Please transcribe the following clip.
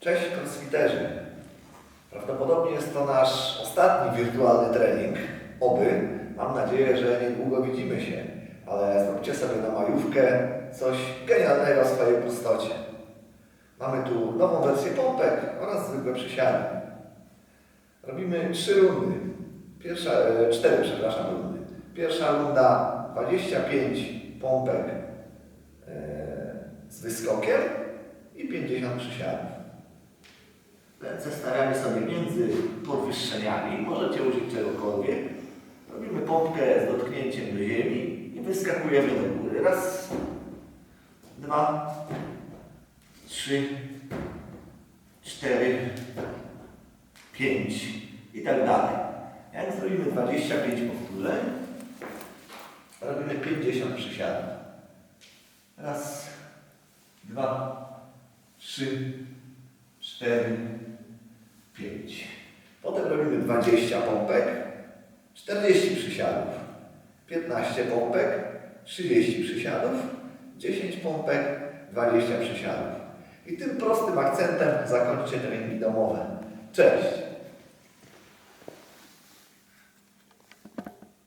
Cześć crossfiterzy. Prawdopodobnie jest to nasz ostatni wirtualny trening. Oby. Mam nadzieję, że niedługo widzimy się. Ale zróbcie sobie na majówkę coś genialnego w swojej prostocie. Mamy tu nową wersję pompek oraz zwykłe przysiady. Robimy trzy rundy. Pierwsza, e, cztery, przepraszam, rundy. Pierwsza runda 25 pompek e, z wyskokiem i 50 przysiadów. Ręce stawiamy sobie między podwyższeniami. Możecie użyć czegokolwiek. Robimy pompkę z dotknięciem do ziemi i wyskakujemy do góry. Raz, dwa, trzy, cztery, pięć i tak dalej. Jak zrobimy 25 powtórzeń, robimy 50 przysiadów. Raz, dwa, trzy, cztery, pięć. Potem robimy 20 pompek, 40 przysiadów, 15 pompek, 30 przysiadów, 10 pompek, 20 przysiadów. I tym prostym akcentem zakończcie treningi domowe. Cześć!